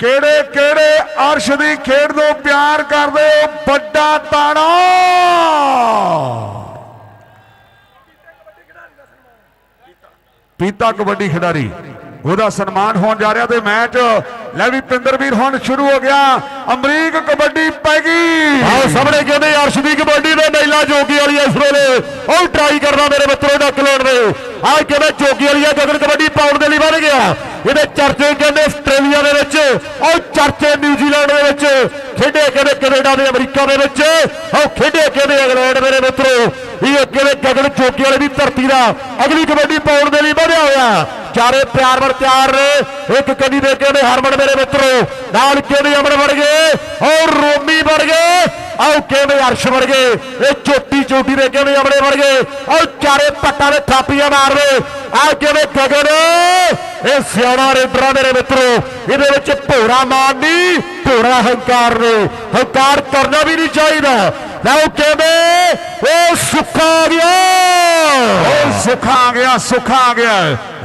ਕਿਹੜੇ ਕਿਹੜੇ ਅਰਸ਼ ਦੀ ਖੇਡ ਨੂੰ ਪਿਆਰ ਕਰਦੇ ਹੋ? ਵੱਡਾ ਤਾਣਾ ਪੀਤਾ ਕਬੱਡੀ ਖਿਡਾਰੀ। ਉਹਦਾ ਸਨਮਾਨ ਹੋਣ ਜਾ ਰਿਹਾ ਤੇ ਮੈਚ ਲੈ ਵੀ ਪਿੰਦਰ ਵੀਰ ਹੁਣ ਸ਼ੁਰੂ ਹੋ ਗਿਆ। ਅਮਰੀਕ ਕਬੱਡੀ ਪੈ ਗਈ। ਆਹ ਸਾਹਮਣੇ ਕਹਿੰਦੇ ਅਰਸ਼ ਦੀ ਕਬੱਡੀ ਦੇ ਨੈਲਾ ਜੋਗੀ ਵਾਲੀ ਇਸ ਵੇਲੇ। ਉਹ ਟਰਾਈ ਕਰਦਾ ਮੇਰੇ ਮਿੱਤਰੋ ਡੱਕ ਲਾਉਣ ਦੇ। ਆਹ ਕਹਿੰਦੇ ਜੋਗੀ ਵਾਲੀ ਆ ਗਗਨ ਕਬੱਡੀ ਪਾਉਣ ਦੇ ਲਈ ਵੱਧ ਗਿਆ। ਇਹਦੇ ਚਰਚੇ ਕਹਿੰਦੇ ਆਸਟ੍ਰੇਲੀਆ ਦੇ ਵਿੱਚ, ਉਹ ਚਰਚੇ ਨਿਊਜ਼ੀਲੈਂਡ ਦੇ ਵਿੱਚ। ਖੇਡੇ ਕਹਿੰਦੇ ਕੈਨੇਡਾ ਦੇ ਅਮਰੀਕਾ ਦੇ ਵਿੱਚ। ਉਹ ਖੇਡੇ ਕਹਿੰਦੇ ਇੰਗਲੈਂਡ ਮੇਰੇ ਮਿੱਤਰੋ। ਇਹ ਅੱਗੇ ਦੇ ਗਗਨ ਜੋਗੀ ਵਾਲੇ ਦੀ ਧਰਤੀ ਦਾ ਅਗਲੀ ਕਬੱਡੀ ਪਾਉਣ ਦੇ ਲਈ ਵਧਿਆ ਹੋਇਆ। ਚਾਰੇ ਪਿਆਰ ਵਰ ਤਿਆਰ ਨੇ। ਇੱਕ ਕਦੀ ਦੇ ਕਹਿੰਦੇ ਹਰਮਨ ਮੇਰੇ ਮਿੱਤਰੋ। ਨਾਲ ਕਹਿੰਦੇ ਅਮਰ ਵੜ ਗਏ? ਔਰ ਰੋਮੀ ਵੜ ਗਏ। ਆਓ ਕਿਵੇਂ ਅਰਸ਼ ਵੜ ਗਏ? ਇਹ ਚੋਟੀ ਚੋਟੀ ਦੇ ਕਹਿੰਦੇ ਅਮਰੇ ਵੜ ਗਏ? ਔਰ ਚਾਰੇ ਪੱਟਾਂ ਦੇ ਥਾਪੀਆਂ ਮਾਰਦੇ। ਆਹ ਕਹਿੰਦੇ ਗਗਨ? ਇਹ ਸਿਆਣਾ ਰੇਡਰਾ ਮੇਰੇ ਮਿੱਤਰੋ। ਇਹਦੇ ਵਿੱਚ ਭੋਰਾ ਮਾਨ ਨਹੀਂ ਭੋਰਾ ਹੰਕਾਰ ਨੇ। ਹੰਕਾਰ ਕਰਨਾ ਵੀ ਨਹੀਂ ਚਾਹੀਦਾ। ਲਓ ਕਹਿੰਦੇ ਉਹ ਸੁੱਖਾ ਆ ਗਿਆ। ਸੁੱਖਾ ਆ ਗਿਆ, ਸੁੱਖਾ ਆ ਗਿਆ।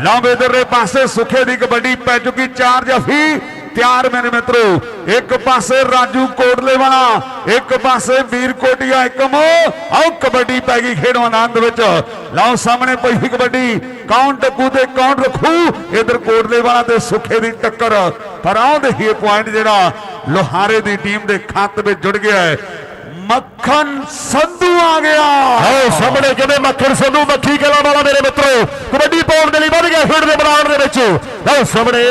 ਲੰਬੇ ਇਧਰਲੇ ਪਾਸੇ ਸੁੱਖੇ ਦੀ ਕਬੱਡੀ ਪੈ ਚੁੱਕੀ, ਚਾਰ ਜਫੀ ਤਿਆਰ ਮੇਰੇ ਮਿੱਤਰੋ। ਇੱਕ ਪਾਸੇ ਰਾਜੂ ਕੋਟਲੇ ਵਾਲਾ, ਇੱਕ ਪਾਸੇ ਵੀਰ ਕੋਟੀਆ ਇੱਕਮ ਆਓ ਕਬੱਡੀ ਪੈ ਗਈ ਖੇਡੋ ਆਨੰਦ ਵਿੱਚ। ਲਓ ਸਾਹਮਣੇ ਪਈ ਸੀ ਕਬੱਡੀ। ਕੌਣ ਟੱਕੂ ਤੇ ਕੌਣ ਰੱਖੂ? ਇਧਰ ਕੋਟਲੇ ਵਾਲਾ ਤੇ ਸੁੱਖੇ ਦੀ ਟੱਕਰ। ਪਰ ਆਓ ਦੇਖੀਏ ਪੁਆਇੰਟ ਜਿਹੜਾ ਲੋਹਾਰੇ ਦੀ ਟੀਮ ਦੇ ਖਾਤੇ ਵਿੱਚ ਜੁੜ ਗਿਆ ਹੈ। ਮੱਖਣ ਸੰਧੂ ਆ ਗਿਆ। ਆਓ ਸਾਹਮਣੇ ਕਹਿੰਦੇ ਮੱਖਣ ਸੰਧੂ? ਮੱਖੀ ਕਲਾ ਵਾਲਾ ਮੇਰੇ ਮਿੱਤਰੋ, ਕਬੱਡੀ ਪਾਉਣ ਦੇ ਲਈ ਵੱਧ ਗਿਆ ਖੇਡ ਦੇ ਮੈਦਾਨ ਦੇ ਵਿੱਚ। ਆਓ ਸਾਹਮਣੇ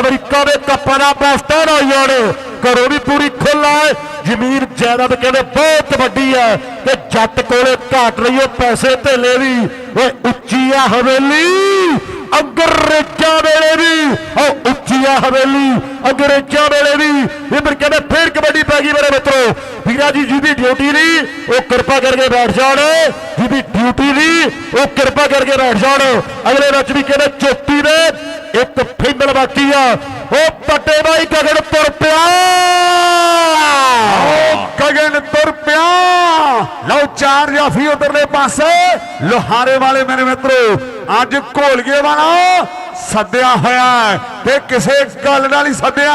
ਅਮਰੀਕਾ ਦੇ ਕੱਪਾਂ ਦਾ ਪਾਕਿਸਤਾਨ ਆਈਆਂ ਨੇ ਘਰੋਂ ਵੀ ਪੂਰੀ ਖੁੱਲਾ ਹੈ ਜ਼ਮੀਨ ਜਾਇਦਾਦ ਕਹਿੰਦੇ, ਬਹੁਤ ਵੱਡੀ ਹੈ ਤੇ ਜੱਟ ਕੋਲੇ ਘਾਟ ਰਹੀ ਉਹ ਪੈਸੇ ਧੇਲੇ ਦੀ ਓਏ, ਉੱਚੀ ਆ ਹਵੇਲੀ, ਅੰਗਰੇਜ਼ਾਂ ਵੇਲੇ ਵੀ। ਉਹ ਉੱਚੀ ਆ ਹਵੇਲੀ ਅੰਗਰੇਜ਼ਾਂ ਵੇਲੇ ਵੀ ਇਧਰ ਕਹਿੰਦੇ ਫੇਰ ਕਬੱਡੀ ਪੈ ਗਈ ਮੇਰੇ ਮਿੱਤਰੋ। ਵੀਰਾ ਜੀ ਜਿਹਦੀ ਡਿਊਟੀ ਨਹੀਂ ਉਹ ਕਿਰਪਾ ਕਰਕੇ ਬੈਠ ਜਾਣ। ਜਿਹਦੀ ਡਿਊਟੀ ਨਹੀਂ ਉਹ ਕਿਰਪਾ ਕਰਕੇ ਬੈਠ ਜਾਣ। ਅਗਲੇ ਮੈਚ ਵੀ ਕਹਿੰਦੇ ਚੋਟੀ ਦੇ ਇੱਕ ਫਾਈਨਲ ਬਾਕੀ ਆ। ਉਹ ਪੱਟੇ ਬਾਈ ਗਗਨ ਤੁਰ ਪਿਆ। ਓ ਗਗਨ ਤੁਰ ਪਿਆ। ਲਓ ਚਾਰ ਜਾਫੀ ਉਧਰਲੇ ਪਾਸੇ। ਲੋਹਾਰੇ ਵਾਲੇ ਮੇਰੇ ਮਿੱਤਰੋ, ਅੱਜ ਘੋਲਗੇ ਵਾਲਾ ਸੱਦਿਆ ਹੋਇਆ ਤੇ ਕਿਸੇ ਗੱਲ ਨਾਲ ਹੀ ਸੱਦਿਆ।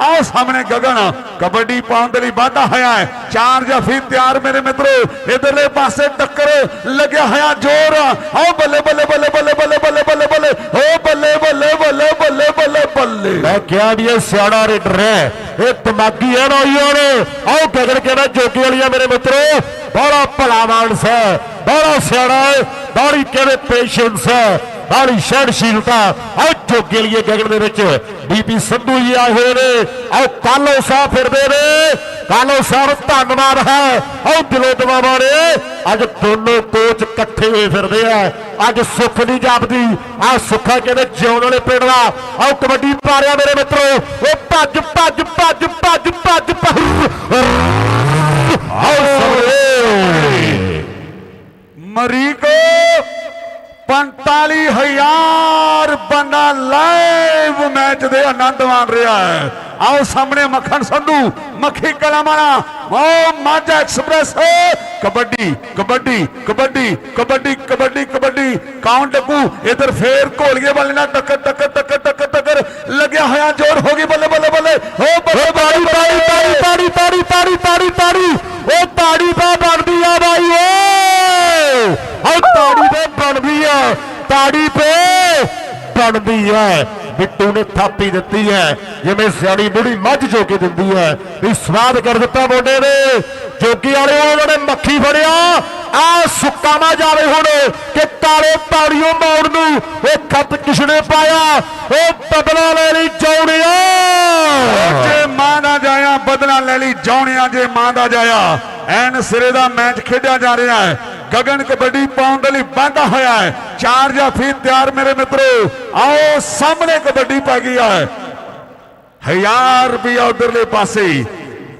ਆਓ ਸਾਹਮਣੇ ਗਗਨ ਕਬੱਡੀ ਪਾਉਣ ਦੇ ਲਈ ਵਾਧਾ ਹੋਇਆ ਹੈ। ਚਾਰ ਜਫੀ ਤਿਆਰ ਮੇਰੇ ਮਿੱਤਰੋ, ਇਧਰਲੇ ਪਾਸੇ ਟੱਕਰ ਲੱਗਿਆ ਹੋਇਆ ਜ਼ੋਰ। ਆਓ ਬੱਲੇ ਬੱਲੇ ਬੱਲੇ ਬੱਲੇ ਬੱਲੇ ਬੱਲੇ ਬੱਲੇ ਬੱਲੇ ਮੈਂ ਕਿਹਾ ਵੀ ਇਹ ਸਿਆਣਾ ਰੇਡਰ ਹੈ। ਇਹ ਦਿਮਾਗੀ ਹੈ ਨੌਈਆਂ ਨੇ ਆਓ ਗਗਨ ਕਹਿੰਦਾ, ਜੋਗੀ ਵਾਲੀਆ ਮੇਰੇ ਮਿੱਤਰੋ, ਬੜਾ ਭਲਾ ਮਾਨਸ ਹੈ, ਬੜਾ ਸਿਆਣਾ ਹੈ ਬੜੀ ਕਹਿੰਦੇ ਪੇਸ਼ੈਂਸ ਹੈ ਬੜੀ ਸਹਿਣਸ਼ੀਲਤਾ ਆਓ ਜੋਗੀ ਵਾਲੀਏ ਗਗਨ ਦੇ ਵਿੱਚ। ਬੀਪੀ ਸੰਧੂ ਜੀ ਆਏ ਹੋਏ ਨੇ। ਆਓ ਕਾਲੋ ਸਾਹ ਫਿਰਦੇ ਨੇ। ਕਾਲੋ ਸਾਹਿਬ ਧੰਨਵਾਦ ਹੈ। ਆਓ ਦਿਲੋਂ ਦਵਾਵਾਂ ਨੇ ਅੱਜ ਦੋਨੋਂ ਕੋਚ ਇਕੱਠੇ ਹੋਏ ਫਿਰਦੇ ਆ। ਅੱਜ ਸੁੱਖ ਨਹੀਂ ਜਾਪਦੀ। ਆ ਸੁੱਖਾ ਕਹਿੰਦੇ ਜਿਉਣ ਵਾਲੇ ਪਿੰਡ ਦਾ? ਆਓ ਕਬੱਡੀ ਪਾ ਰਿਹਾ ਮੇਰੇ ਮਿੱਤਰੋ। ਉਹ ਭੱਜ ਭੱਜ ਭੱਜ ਭੱਜ ਭੱਜ ਭੱਜ। ਆਓ ਸਭਰੇ ਮਰੀਕੋ 45000 ਬੰਦਾ ਲਾਈਵ ਦੇ ਆਨੰਦ ਮਾਣ ਰਿਹਾ ਹੈ। ਆਓ ਸਾਹਮਣੇ ਮੱਖਣ ਸੰਧੂ ਮੱਖੀ ਕਲਾਮਾਣਾ ਓ ਮਾਝਾ ਐਕਸਪ੍ਰੈਸ। ਕਬੱਡੀ ਕਬੱਡੀ ਕਬੱਡੀ ਕਬੱਡੀ ਕਬੱਡੀ ਕਬੱਡੀ। ਕੌਣ ਡੱਕੂ? ਇਧਰ ਫੇਰ ਘੋਲਗੇ ਵਾਲੇ ਨਾਲ ਟੱਕਰ ਟੱਕਰ ਟੱਕਰ ਟੱਕਰ ਟੱਕਰ। ਲੱਗਿਆ ਹੋਇਆ ਜ਼ੋਰ ਹੋ ਗਈ ਬੱਲੇ ਬੱਲੇ ਬੱਲੇ। ਓ ਬੱਲੇ ਤਾੜੀ ਬੱਲੇ। ਤਾੜੀ ਤਾੜੀ ਤਾੜੀ ਤਾੜੀ ਤਾੜੀ ਤਾੜੀ ਤਾੜੀ ਉਹ ਤਾੜੀ ਤਾਂ ਬਣਦੀ ਆ ਬਾਈ ਉਹ ਤਾੜੀ ਤੇ ਬਣਦੀ ਆ। ਤਾੜੀ ਤੇ ਬਣਦੀ ਹੈ ਬਿੱਟੂ ਨੇ ਥਾਪੀ ਦਿੱਤੀ ਹੈ। ਜਿਵੇਂ ਸਿਆਣੀ ਬੁੜੀ ਮੱਝ ਜੋ ਕੇ ਦਿੰਦੀ ਹੈ। ਵੀ ਸਵਾਦ ਕਰ ਦਿੱਤਾ ਮੋਢੇ ਨੇ ਜੋਗੀ ਵਾਲੇ ਉਹਨਾਂ ਨੇ ਮੱਖੀ ਫੜਿਆ। ਆ ਸੁੱਕਾ ਨਾ ਜਾਵੇ ਹੁਣ ਕਿ ਕਾਲੇ ਤਾੜੀਓ ਮੋੜ ਨੂੰ। ਉਹ ਖੱਤ ਕਿਸਨੇ ਪਾਇਆ? ਉਹ ਬਦਲਾ ਲੈ ਲਈ ਚੌੜਿਆ ਜੇ ਮਾਂ ਦਾ ਜਾਇਆ, ਬਦਲਾ ਲੈ ਲਈ ਜੌਣਿਆ। ਜੇ ਮਾਂ ਦਾ ਜਾਇਆ, ਐਨ ਸਿਰੇ ਦਾ ਮੈਚ ਖੇਡਿਆ ਜਾ ਰਿਹਾ ਹੈ। ਗਗਨ ਕਬੱਡੀ ਪਾਉਣ ਦੇ ਲਈ ਵਾਧਾ ਹੋਇਆ ਹੈ। ਚਾਰ ਜਾਫੀ ਤਿਆਰ ਮੇਰੇ ਮਿੱਤਰੋ। ਆਓ, ਸਾਹਮਣੇ ਕਬੱਡੀ ਪੈ ਗਈ ਹੈ। ਹਜ਼ਾਰ ਰੁਪਇਆ ਉਧਰਲੇ ਪਾਸੇ।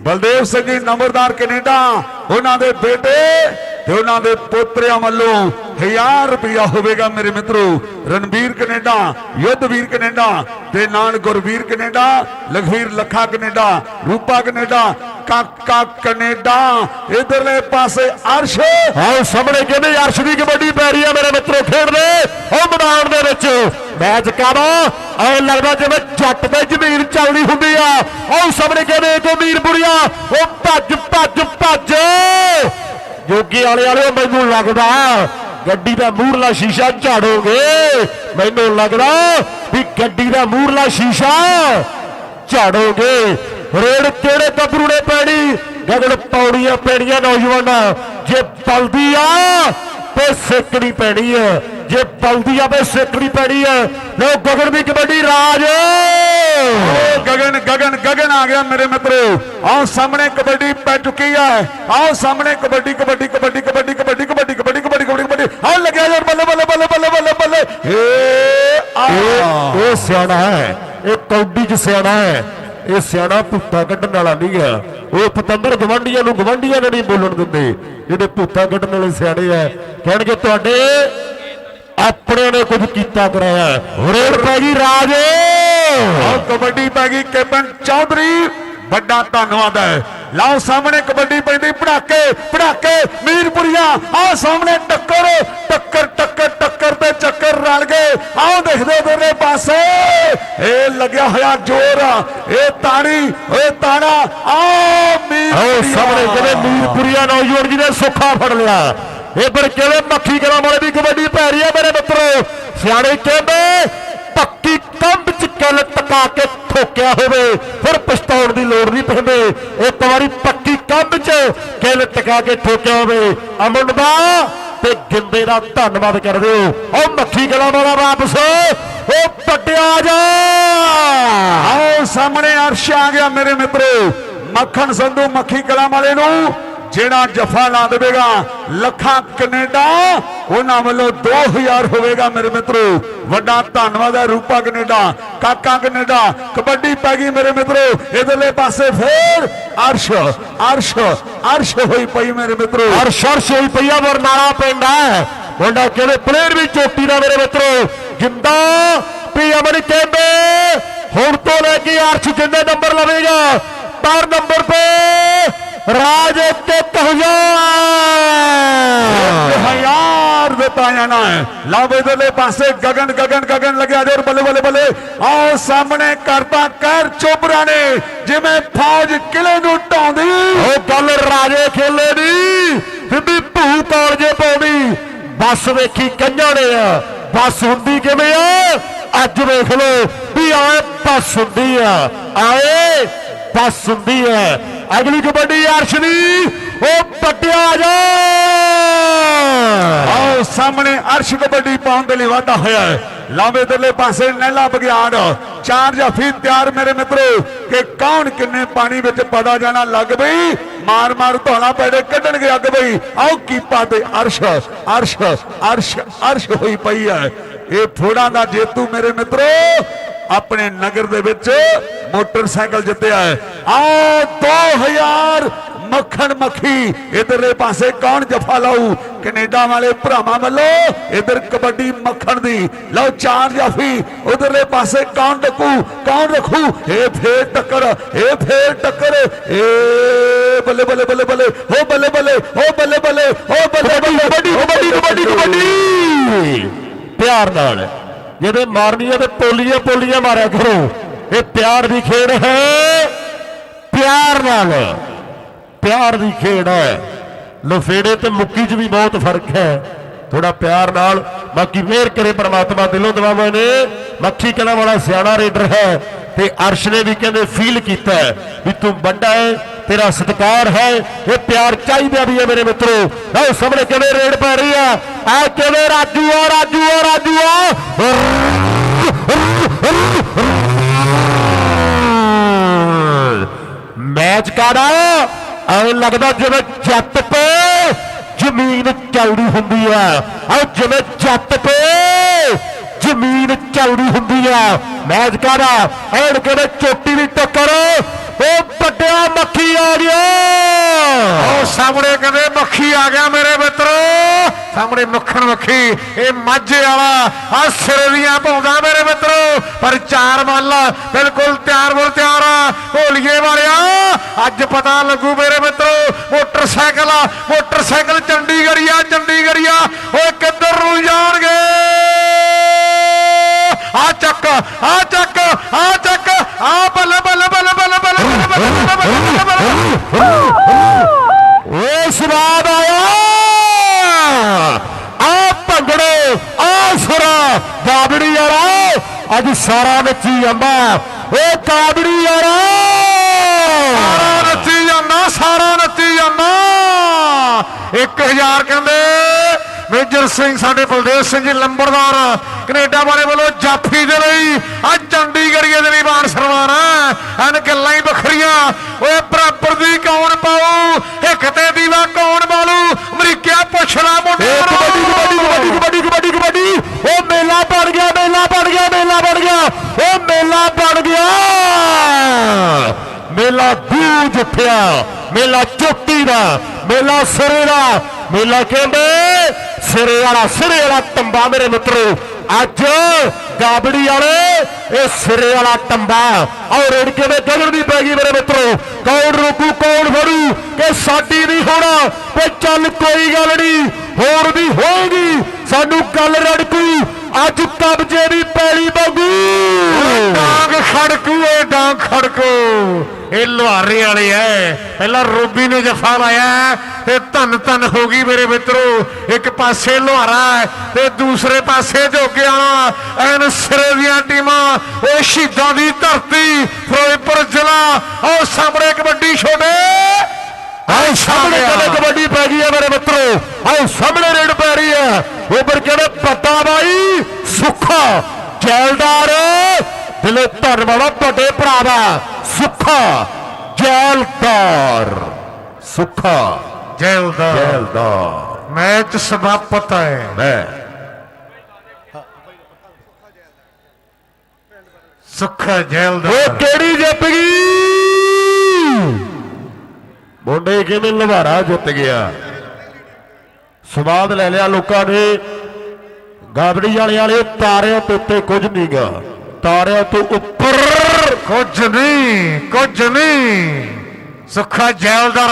ਬਲਦੇਵ ਸਿੰਘ ਜੀ ਨੰਬਰਦਾਰ ਕੈਨੇਡਾ, ਉਹਨਾਂ ਦੇ ਬੇਟੇ ਤੇ ਉਹਨਾਂ ਦੇ ਪੋਤਰਿਆਂ ਵੱਲੋਂ 1000 ਰੁਪਇਆ ਹੋਵੇਗਾ ਮੇਰੇ ਮਿੱਤਰੋ। ਰਣਵੀਰ ਕੈਨੇਡਾ, ਯੁੱਧਵੀਰ ਕੈਨੇਡਾ ਤੇ ਨਾਲ Gurveer Canada, Lakhveer Lakha Canada, Rupa Canada Kaka Canada, ਇਧਰਲੇ ਪਾਸੇ ਅਰਸ਼। ਆਓ ਸਾਹਮਣੇ ਕਹਿੰਦੇ ਅਰਸ਼ ਦੀ ਕਬੱਡੀ ਪੈ ਰਹੀ ਆ ਮੇਰੇ ਮਿੱਤਰੋ, ਖੇਡਦੇ ਉਹ ਮੈਦਾਨ ਦੇ ਵਿੱਚ। ਮੈਚ ਕਾਦਾ? ਐ ਲੱਗਦਾ ਜਿਵੇਂ ਜੱਟ ਤੇ ਜ਼ਮੀਨ ਚੱਲਦੀ ਹੁੰਦੀ ਆ। ਉਹ ਸਾਹਮਣੇ ਕਹਿੰਦੇ ਇੱਕ ਮੀਰਪੁਰੀਆ ਉਹ ਭੱਜ ਭੱਜ ਭੱਜ। ਜੋਗੀ ਵਾਲੇ ਵਾਲੇ ਮੈਨੂੰ ਲੱਗਦਾ ਗੱਡੀ ਦਾ ਮੂਹਰਲਾ ਸ਼ੀਸ਼ਾ ਝਾੜੋਗੇ। ਮੈਨੂੰ ਲੱਗਦਾ ਵੀ ਗੱਡੀ ਦਾ ਮੂਹਰਲਾ ਸ਼ੀਸ਼ਾ ਝਾੜੋਗੇ। ਰੇਡ ਕਿਹੜੇ ਗੱਭਰੂ ਨੇ ਪੈਣੀ? ਗਗਨ ਪੌੜੀਆਂ ਪੈਣੀਆਂ ਨੌਜਵਾਨਾਂ। ਜੇ ਬਲਦੀ ਆ ਤੇ ਸਿੱਕਣੀ ਪੈਣੀ ਹੈ ਜੇ ਬਲਦੀ ਆ ਤੇ ਸਿੱਕਣੀ ਪੈਣੀ ਹੈ ਲੋ ਗਗਨ ਦੀ ਕਬੱਡੀ ਰਾਜ! ਓ ਗਗਨ ਗਗਨ ਗਗਨ ਆ ਗਿਆ ਮੇਰੇ ਮਿੱਤਰੋ। ਆਓ ਸਾਹਮਣੇ ਕਬੱਡੀ ਪੈ ਚੁੱਕੀ ਹੈ ਆਓ ਸਾਹਮਣੇ ਕਬੱਡੀ ਕਬੱਡੀ ਕਬੱਡੀ ਕਬੱਡੀ ਕਬੱਡੀ ਕਬੱਡੀ ਕਬੱਡੀ ਕਬੱਡੀ ਕਬੱਡੀ ਕਬੱਡੀ। ਆਓ ਲੱਗਿਆ ਯਾਰ ਬੱਲੇ ਬੱਲੇ ਬੱਲੇ ਬੱਲੇ ਬੱਲੇ ਬੱਲੇ। ਏ ਆ। ਇਹ ਇਹ ਸਿਆਣਾ ਹੈ। ਇਹ ਕੌਡੀ ਚ ਸਿਆਣਾ ਹੈ। ਇਹ ਸਿਆਣਾ ਭੁੱਤਾ ਕੱਢਣ ਵਾਲਾ ਨਹੀਂ ਹੈ। ਉਹ ਪਤੰਦਰ ਗਵੰਡੀਆਂ ਨੂੰ ਗਵੰਡੀਆਂ ਨੇ ਨਹੀਂ ਬੋਲਣ ਦਿੰਦੇ। ਜਿਹੜੇ ਭੁੱਤਾ ਕੱਢਣ ਵਾਲੇ ਸਿਆਣੇ ਆ, ਕਹਿਣਗੇ ਤੁਹਾਡੇ ਆਪਣੇ ਨੇ ਕੁਝ ਕੀਤਾ ਕਰਾਇਆ ਰੇਡ ਪੈ ਗਈ ਰਾਜ। ਆਓ ਕਬੱਡੀ ਪੈ ਗਈ ਕੈਪਟਨ ਚੌਧਰੀ। ਵੱਡਾ ਧੰਨਵਾਦ ਹੈ। ਲਾਓ ਸਾਹਮਣੇ ਕਬੱਡੀ ਪੈਂਦੀ ਪੜਾਕੇ ਪੜਾਕੇ ਮੀਰਪੁਰੀਆ। ਆਓ ਸਾਹਮਣੇ ਟੱਕਰ ਟੱਕਰ ਟੱਕਰ ਟੱਕਰ ਤੇ ਚੱਕਰ ਰਲ ਗਏ ਆਓ ਦੇਖਦੇ ਦੋਨੇ ਪਾਸੇ ਇਹ ਲੱਗਿਆ ਹੋਇਆ ਜ਼ੋਰ ਆ ਇਹ ਤਾੜੀ ਓਏ ਤਾੜਾ ਆਓ ਮੀਰ ਆਓ ਸਾਹਮਣੇ ਜਿਹੜੇ ਮੀਰਪੁਰੀਆ ਨੌਜਵਾਨ ਜੀ ਨੇ ਸੁੱਖਾ ਫੜ ਲਿਆ। ਇਧਰ ਕਿਹੜੇ ਮੱਖੀ ਕਰਾਂ ਵਾਲੇ ਦੀ ਕਬੱਡੀ ਪੈ ਰਹੀ ਹੈ ਮੇਰੇ ਮਿੱਤਰੋ? ਸਿਆਣੇ ਕਹਿੰਦੇ ਪੱਕੀ ਕੰਧ ਚ ਕਿੱਲ ਟਕਾ ਕੇ ਠੋਕਿਆ ਹੋਵੇ ਫਿਰ ਪਛਤਾਉਣ ਦੀ ਲੋੜ ਨਹੀਂ ਪੈਂਦੇ। ਇੱਕ ਵਾਰੀ ਪੱਕੀ ਕੰਧ ਚ ਕਿੱਲ ਟਕਾ ਕੇ ਠੋਕਿਆ ਹੋਵੇ। ਅਮਨ ਦਾ ਤੇ ਗਿੰਦੇ ਦਾ ਧੰਨਵਾਦ ਕਰਦੇ ਹੋ ਉਹ ਮੱਖੀ ਕਲਾਂ ਵਾਲਾ ਵਾਪਸ। ਉਹ ਪੱਟਿਆ ਜਾ। ਆਓ ਸਾਹਮਣੇ ਅਰਸ਼ ਆ ਗਿਆ ਮੇਰੇ ਮਿੱਤਰੋ। ਮੱਖਣ ਸੰਧੂ ਮੱਖੀ ਕਲਾਂ ਵਾਲੇ ਨੂੰ, ਜਿਹੜਾ ਜਫਾ ਲਾ ਦੇਵੇਗਾ, ਲੱਖਾਂ ਕੈਨੇਡਾ, ਉਹਨਾਂ ਵੱਲੋਂ 2000 ਹੋਵੇਗਾ ਮੇਰੇ ਮਿੱਤਰੋ। ਵੱਡਾ ਧੰਨਵਾਦ ਹੈ ਰੂਪਾ ਕੈਨੇਡਾ, ਕਾਕਾ ਕੈਨੇਡਾ, ਕਬੱਡੀ ਪੈ ਗਈ ਮੇਰੇ ਮਿੱਤਰੋ। ਇਧਰਲੇ ਪਾਸੇ ਫੇਰ ਅਰਸ਼ ਅਰਸ਼ ਅਰਸ਼ ਹੋਈ ਪਈ ਮੇਰੇ ਮਿੱਤਰੋ। ਅਰਸ਼ ਅਰਸ਼ ਹੋਈ ਪਈ ਆ ਬਰਨਾਲਾ ਪਿੰਡ ਹੈ। ਮੁੰਡਾ ਕਿਹੜੇ ਪਲੇਅਰ ਵੀ ਚੋਟੀ ਦਾ ਮੇਰੇ ਮਿੱਤਰੋ। ਜਿੰਦਾ ਵੀ ਅਮਨ ਕਹਿੰਦੇ ਹੁਣ ਤੋਂ ਲੈ ਕੇ ਅਰਸ਼ ਜਿੰਨੇ ਨੰਬਰ ਲਵੇਗਾ ਪਰ ਨੰਬਰ ਤੇ ਰਾਜ ਤੇ ਕਹਜਾ। ਹਜ਼ਾਰ ਦਿੱਤਾ ਜਾਣਾ ਹੈ ਲਓ ਇਧਰਲੇ ਪਾਸੇ ਗਗਨ ਗਗਨ ਗਗਨ ਲੱਗਿਆ ਜੋਰ ਬੱਲੇ ਬੱਲੇ ਬੱਲੇ। ਆਓ ਸਾਹਮਣੇ ਕਰਤਾ ਕਹਿਰ ਚੋਬਰਾ ਨੇ ਜਿਵੇਂ ਫੌਜ ਕਿਲੇ ਨੂੰ ਢਾਉਂਦੀ। ਉਹ ਗੱਲ ਰਾਜੇ ਖੇਲੇ ਦੀ ਸਿੱਧੀ ਭੂ ਕਾਲਜੇ ਪਾਉਣੀ। ਬੱਸ ਵੇਖੀ ਕੰਝਾਂ ਨੇ ਆ। ਬੱਸ ਹੁੰਦੀ ਕਿਵੇਂ ਆ? ਅੱਜ ਵੇਖ ਲਓ ਵੀ ਆਏ ਬੱਸ ਹੁੰਦੀ ਆ। ਆਏ ਬੱਸ ਹੁੰਦੀ ਆ। ਅਗਲੀ ਕਬੱਡੀ ਅਰਸ਼ ਦੀ ਉਹ ਪੱਟਿਆ ਜਾ। ਆਓ ਸਾਹਮਣੇ ਅਰਸ਼ ਕਬੱਡੀ ਪਾਉਣ ਦੇ ਲਈ ਵਾਧਾ ਹੋਇਆ ਹੈ। ਲਾਵੇ ਇਧਰਲੇ ਪਾਸੇ ਨੈਲਾ ਬਗਿਆੜ ਚਾਰ ਜਾਫੀ ਤਿਆਰ ਮੇਰੇ ਮਿੱਤਰੋ ਕਿ ਕੌਣ ਕਿੰਨੇ ਪਾਣੀ ਵਿੱਚ ਪਦਾ ਜਾਣਾ ਲੱਗ ਪਈ ਮਾਰ ਮਾਰ ਧੋਣਾ ਪੈੜੇ ਕੱਢਣਗੇ ਅੱਗ ਬਈ। ਆਓ ਕੀਪਾ ਤੇ ਅਰਸ਼ ਅਰਸ਼ ਅਰਸ਼ ਅਰਸ਼ ਹੋਈ ਪਈ ਹੈ। ਇਹ ਫੋੜਾਂ ਦਾ ਜੇਤੂ ਮੇਰੇ ਮਿੱਤਰੋ ਆਪਣੇ ਨਗਰ ਦੇ ਵਿੱਚ ਮੋਟਰਸਾਈਕਲ ਜਿੱਤਿਆ ਹੈ। ਆਓ 2000 ਮੱਖਣ ਮੱਖੀ ਇਧਰਲੇ ਪਾਸੇ ਕੌਣ ਜਫਾ ਲਾਊ? ਕੈਨੇਡਾ ਵਾਲੇ ਭਰਾਵਾਂ ਵੱਲੋਂ ਇਧਰ ਕਬੱਡੀ ਮੱਖਣ ਦੀ। ਲਓ ਚਾਰ ਜਾਫੀ ਉਧਰਲੇ ਪਾਸੇ ਕੌਣ ਡੱਕੂ ਕੌਣ ਰੱਖੂ? ਇਹ ਫੇਰ ਟੱਕਰ ਇਹ ਫੇਰ ਟੱਕਰ। ਏ ਬੱਲੇ ਬੱਲੇ ਬੱਲੇ ਬੱਲੇ ਹੋ ਬੱਲੇ ਬੱਲੇ ਹੋ ਬੱਲੇ ਬੱਲੇ ਹੋ ਬੱਲੇ ਬੱਲੇ। ਕਬੱਡੀ ਕਬੱਡੀ ਕਬੱਡੀ ਕਬੱਡੀ ਪਿਆਰ ਨਾਲ ਜਿਹਦੇ ਮਾਰਨੀ ਹੈ ਤੇ ਪੋਲੀਆਂ ਪੋਲੀਆਂ ਮਾਰਿਆ ਕਰੋ। ਇਹ ਪਿਆਰ ਦੀ ਖੇਡ ਹੈ। ਪਿਆਰ ਨਾਲ। ਪਿਆਰ ਦੀ ਖੇਡ ਹੈ। ਲਫੇੜੇ ਤੇ ਮੁੱਕੀ 'ਚ ਵੀ ਬਹੁਤ ਫ਼ਰਕ ਹੈ। ਥੋੜਾ ਪਿਆਰ ਨਾਲ ਬਾਕੀ ਮਿਹਰ ਕਰੇ ਪ੍ਰਮਾਤਮਾ, ਦਿਲੋਂ ਦਵਾਵਾਂ ਨੇ। ਮੱਖੀ ਕਲਾ ਵਾਲਾ ਸਿਆਣਾ ਰੇਡਰ ਹੈ ਤੇ ਅਰਸ਼ ਨੇ ਵੀ ਕਹਿੰਦੇ ਫੀਲ ਕੀਤਾ ਵੀ ਤੂੰ ਵੱਡਾ ਹੈ, ਤੇਰਾ ਸਤਿਕਾਰ ਹੈ, ਇਹ ਪਿਆਰ ਚਾਹੀਦਾ ਵੀ ਹੈ ਮੇਰੇ ਮਿੱਤਰੋ। ਲਓ ਸਾਹਮਣੇ ਕਿਵੇਂ ਰੇਡ ਪੈ ਰਹੀ ਆ। ਆ ਕਿਵੇਂ ਰਾਜੂ ਆ ਰਾਜੂ ਆ ਰਾਜੂ ਆ। ਮੈਚ ਕਾੜਾ ਐਂ ਲੱਗਦਾ ਜਿਵੇਂ ਜੱਟ ਤੇ ਜ਼ਮੀਨ ਚੌੜੀ ਹੁੰਦੀ ਆ। ਆ ਜਿਵੇਂ ਜੱਟ ਤੇ ਜ਼ਮੀਨ ਚੌੜੀ ਹੁੰਦੀ ਆ। ਮੈਚ ਕਾੜਾ ਐਨ ਕਿਵੇਂ ਚੋਟੀ ਦੀ ਟੱਕਰ, ਉਹ ਵੱਡਿਆ ਮੱਖੀ ਆ ਗਿਆ। ਉਹ ਸਾਹਮਣੇ ਕਹਿੰਦੇ, ਮੱਖੀ ਆ ਗਿਆ ਮੇਰੇ ਮਿੱਤਰੋ। ਸਾਹਮਣੇ ਮੱਖਣ ਮੱਖੀ, ਇਹ ਮਾਝੇ ਵਾਲਾ ਆ ਸਿਰ ਦੀਆਂ ਪਾਉਂਦਾ ਮੇਰੇ ਮਿੱਤਰੋ। ਪਰ ਚਾਰ ਮੱਲ, ਬਿਲਕੁਲ ਤਿਆਰ ਬੁਰ ਤਿਆਰ ਆ ਢੋਲੀਏ ਵਾਲਿਆ। ਅੱਜ ਪਤਾ ਲੱਗੂ ਮੇਰੇ ਮਿੱਤਰੋ, ਮੋਟਰਸਾਈਕਲ ਆ, ਮੋਟਰਸਾਈਕਲ ਚੰਡੀਗੜ੍ਹ ਆ ਚੰਡੀਗੜ੍ਹ ਆ ਓਏ ਕਿੱਧਰ ਨੂੰ ਜਾਣਗੇ? ਆ ਚੱਕ ਆ ਚੱਕ ਆ ਚੱਕ, ਆ ਬੱਲੇ ਬੱਲੇ ਬੱਲੇ ਸਾਰਾ ਨੱਚੀ ਜਾਂਦਾ। ਓ ਕਾਬੜੀ ਯਾਰਾ ਸਾਰਾ ਨੱਚੀ ਜਾਂਦਾ ਸਾਰਾ ਨੱਚੀ ਜਾਂਦਾ। 1000 ਕਹਿੰਦੇ ਮੇਜਰ ਸਿੰਘ ਸਾਡੇ ਬਲਦੇਵ ਸਿੰਘ ਜੀ ਲੰਬੜਦਾਰ ਕੈਨੇਡਾ ਵਾਲੇ ਵੱਲੋਂ ਜਾਫੀ ਦੇ ਲਈ ਆ ਚੰਡੀਗੜ੍ਹ ਦੇ ਲਈ ਮਾਨ ਸਨਮਾਨ ਹੈ। ਐਨ ਗੱਲਾਂ ਹੀ ਵੱਖਰੀਆਂ। ਓਏ ਬਰਾਬਰ ਦੀ ਕੌਣ ਪਾਉ ਹਿੱਕ ਤੇ ਦੀਵਾ ਕੌਣ ਬਾਲੂ? ਅਮਰੀਕਿਆ ਪੁੱਛਣਾ ਮੁੰਡੇ ਏ ਕਬੱਡੀ ਕਬੱਡੀ ਕਬੱਡੀ ਕਬੱਡੀ ਕਬੱਡੀ ਕਬੱਡੀ ਮੇਲਾ ਬਣ ਗਿਆ, ਮੇਲਾ ਬਣ ਗਿਆ, ਮੇਲਾ ਬਣ ਗਿਆ। ਓ ਮੇਲਾ ਬਣ ਗਿਆ। ਮੇਲਾ ਗੂੰਜ ਉੱਠਿਆ, ਮੇਲਾ ਚੋਟੀ ਦਾ, ਮੇਲਾ ਸਿਰੇ ਦਾ। ਮੇਲਾ ਕਹਿੰਦੇ, ਸਿਰੇ ਵਾਲਾ ਸਿਰੇ ਵਾਲਾ ਟੰਬਾ ਮੇਰੇ ਮਿੱਤਰੋ। ਅੱਜ ਗਾਬੜੀ ਵਾਲੇ, ਇਹ ਸਿਰੇ ਵਾਲਾ ਟੰਬਾ। ਔਰ ਰੇੜਕੇ ਦੇ ਗਗਨ ਦੀ ਪੈ ਗਈ ਮੇਰੇ ਮਿੱਤਰੋ। ਕੌਣ ਰੋਕੂ, ਕੌਣ ਫੜੂ, ਕਿ ਸਾਡੀ ਨਹੀਂ ਹੋਣਾ। ਕੋਈ ਚੱਲ ਕੋਈ ਗੱਲ ਨਹੀਂ। ਹੋਰ ਵੀ ਹੋਏਗੀ। ਸਾਨੂੰ ਗੱਲ ਰੜਕੂ। ਅੱਜ ਕਬਜੇ ਦੀ ਪੈਲੀ ਵਾਂਗੂ। ਡਾਂਗ ਖੜਕੂ ਏ ਡਾਂਗ ਖੜਕੂ। ਇਹ ਲੁਹਾਰੇ ਵਾਲੇ ਐ। ਪਹਿਲਾਂ ਰੋਬੀ ਨੇ ਜਫਾ ਲਾਇਆ ਤੇ ਧੰਨ ਧੰਨ ਹੋ ਗਈ ਮੇਰੇ ਮਿੱਤਰੋ। ਇੱਕ ਪਾਸੇ ਲੁਹਾਰਾ ਤੇ ਦੂਸਰੇ ਪਾਸੇ ਜੋਗੇ ਵਾਲਾ। ਐਨ ਸਿਰੇ ਦੀਆਂ ਟੀਮਾਂ, ਉਹ ਸ਼ਹੀਦਾਂ ਦੀ ਧਰਤੀ, ਫਿਰੋਜ਼ਪੁਰ ਜ਼ਿਲ੍ਹਾ। ਉਹ ਸਾਹਮਣੇ ਕਬੱਡੀ ਛੋਟੇ। ਸਾਹਮਣੇ ਕਦੇ ਕਬੱਡੀ ਪੈ ਗਈ ਹੈ ਮੇਰੇ ਮਿੱਤਰੋ ਆਹ ਸਾਹਮਣੇ ਰੇਡ ਪੈ ਰਹੀ ਹੈ ਉਪਰ ਕਹਿੰਦੇ ਪੱਤਾ ਬਾਈ ਸੁੱਖਾ ਜੈਲਦਾਰ ਦਿਲੋਂ ਧੰਨਵਾਦ ਵੱਡੇ ਭਰਾ ਦਾ ਸੁੱਖਾ ਜੈਲਦਾਰ ਸੁੱਖਾ ਜੈਲਦਾਰ ਜੈਲਦਾਰ ਮੈਚ ਸਮਾਪਤ ਹੈ ਮੈਂ ਸੁੱਖਾ ਉਹ ਜੈਲਦਾਰ ਕਿਹੜੀ ਜਿੱਤ ਗਈ ਮੁੰਡੇ ਕਿਵੇਂ ਲਵਾਰਾ ਜਿੱਤ ਗਿਆ? ਸਵਾਦ ਲੈ ਲਿਆ ਲੋਕਾਂ ਨੇ। ਗਾਬੜੀ ਵਾਲੇ ਵਾਲੇ, ਤਾਰਿਆਂ ਤੋਂ ਉੱਤੇ ਕੁਝ ਨਹੀਂਗਾ ਤਾਰਿਆਂ ਤੋਂ ਉੱਪਰ ਕੁਝ ਨਹੀਂ ਕੁਝ ਨਹੀਂ। ਸੁੱਖਾ ਜੈਲਦਾਰ